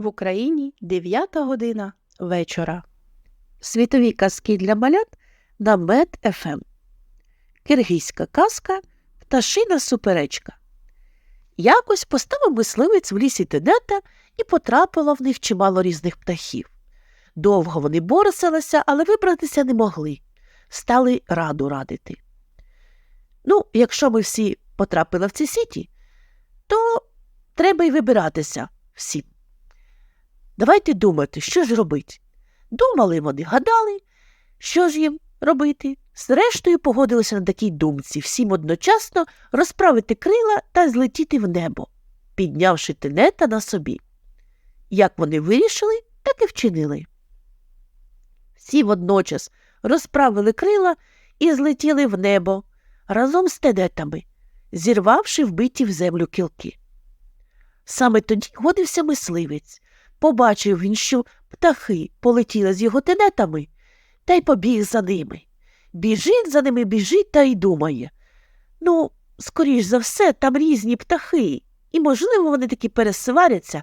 В Україні 9 година вечора. Світові казки для малят на Мед ФМ. Киргизька казка Пташина суперечка. Якось поставив мисливець в лісі тенета і потрапило в них чимало різних птахів. Довго вони борсилися, але вибратися не могли. Стали раду радити. Ну, якщо ми всі потрапили в ці сіті, то треба й вибиратися всім. Давайте думати, що ж робити. Думали вони, гадали, що ж їм робити. Зрештою погодилися на такій думці всім одночасно розправити крила та злетіти в небо, піднявши тенета на собі. Як вони вирішили, так і вчинили. Всі водночас розправили крила і злетіли в небо разом з тенетами, зірвавши вбиті в землю кілки. Саме тоді годився мисливець. Побачив він, що птахи полетіли з його тенетами, та й побіг за ними. Біжить за ними, біжить та й думає. Ну, скоріш за все, там різні птахи, і, можливо, вони таки пересваряться,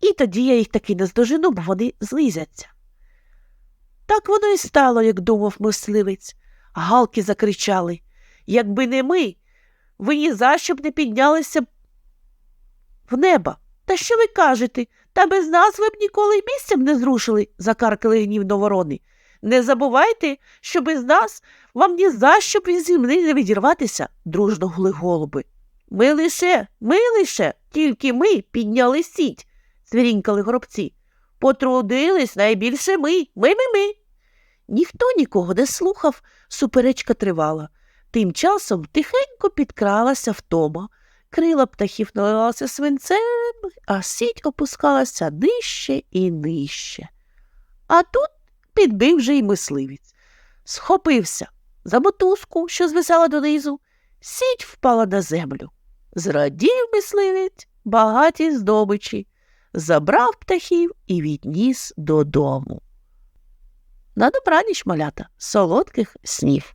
і тоді я їх таки наздожену, бо вони злизяться. Так воно і стало, як думав мисливець. Галки закричали. Якби не ми, ви ні за що б не піднялися в небо. Та що ви кажете? Та без нас ви б ніколи й місцем не зрушили, закаркали гнівно ворони. Не забувайте, що без нас вам ні за що б із землі не відірватися, дружно гули голуби. Ми лише, ми лише, тільки ми підняли сіть, звірінькали горобці. Потрудились найбільше ми, ми, ми, ми. Ніхто нікого не слухав, суперечка тривала. Тим часом тихенько підкралася втома. Крила птахів наливалися свинцем, а сіть опускалася нижче і нижче. А тут підбив вже й мисливець. Схопився за мотузку, що звисала донизу, сіть впала на землю. Зрадів мисливець багаті здобичі, забрав птахів і відніс додому. На добраніч, малята, солодких снів.